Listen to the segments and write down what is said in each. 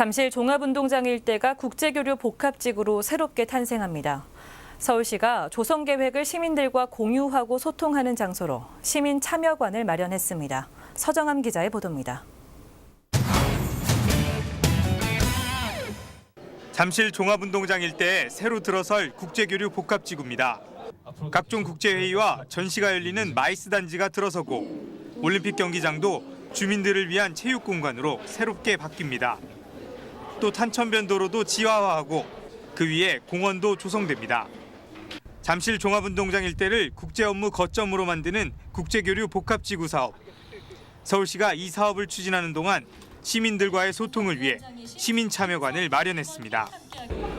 잠실 종합운동장 일대가 국제교류 복합지구로 새롭게 탄생합니다. 서울시가 조성 계획을 시민들과 공유하고 소통하는 장소로 시민 참여관을 마련했습니다. 서정함 기자의 보도입니다. 잠실 종합운동장 일대에 새로 들어설 국제교류 복합지구입니다. 각종 국제회의와 전시가 열리는 마이스 단지가 들어서고 올림픽 경기장도 주민들을 위한 체육 공간으로 새롭게 바뀝니다. 또 탄천변도로도 지하화하고 그 위에 공원도 조성됩니다. 잠실 종합운동장 일대를 국제 업무 거점으로 만드는 국제교류 복합지구 사업. 서울시가 이 사업을 추진하는 동안 시민들과의 소통을 위해 시민 참여관을 마련했습니다.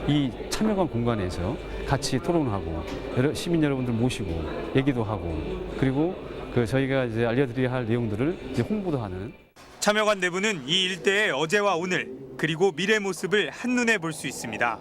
이 참여관 공간에서 같이 토론하고 시민 여러분들 모시고 얘기도 하고 그리고 그 저희가 이제 알려드려야 할 내용들을 이제 홍보도 하는 참여관 내부는 이 일대의 어제와 오늘 그리고 미래 모습을 한눈에 볼 수 있습니다.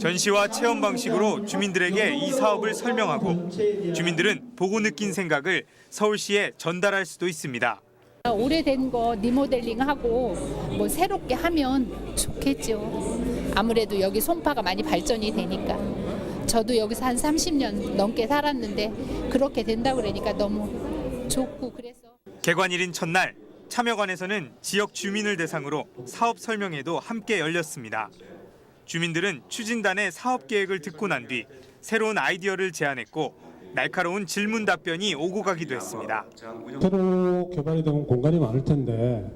전시와 체험 방식으로 주민들에게 이 사업을 설명하고 주민들은 보고 느낀 생각을 서울시에 전달할 수도 있습니다. 오래된 거 리모델링하고 뭐 새롭게 하면 좋겠죠. 아무래도 여기 송파가 많이 발전이 되니까. 저도 여기서 한 30년 넘게 살았는데 그렇게 된다 그러니까 너무 좋고 그래서 개관 일인 첫날 참여관에서는 지역 주민을 대상으로 사업 설명회도 함께 열렸습니다. 주민들은 추진단의 사업 계획을 듣고 난 뒤 새로운 아이디어를 제안했고 날카로운 질문 답변이 오고 가기도 했습니다. 새로 개발이 된 공간이 많을 텐데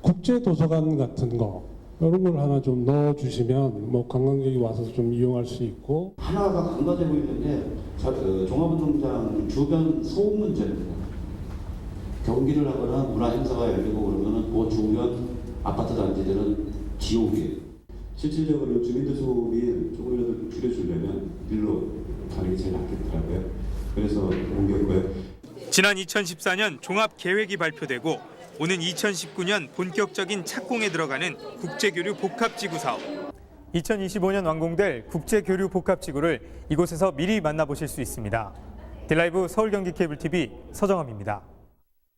국제 도서관 같은 거 이런 걸 하나 좀 넣어 주시면 뭐 관광객이 와서 좀 이용할 수 있고 하나가 간과되고 있는데 자- 그 종합운동장 주변 소음 문제입니다. 경기를 하거나 문화 행사가 열리고 그러면은 그 주변 아파트 단지들은 지옥이에요. 실질적으로 주민들 소음이 조금이라도 줄여주려면 일로 가는 게 제일 낫겠더라고요. 그래서 옮겼고요. 지난 2014년 종합 계획이 발표되고 오는 2019년 본격적인 착공에 들어가는 국제교류 복합지구 사업. 2025년 완공될 국제교류 복합지구를 이곳에서 미리 만나보실 수 있습니다. 딜라이브 서울 경기 케이블 TV 서정함입니다.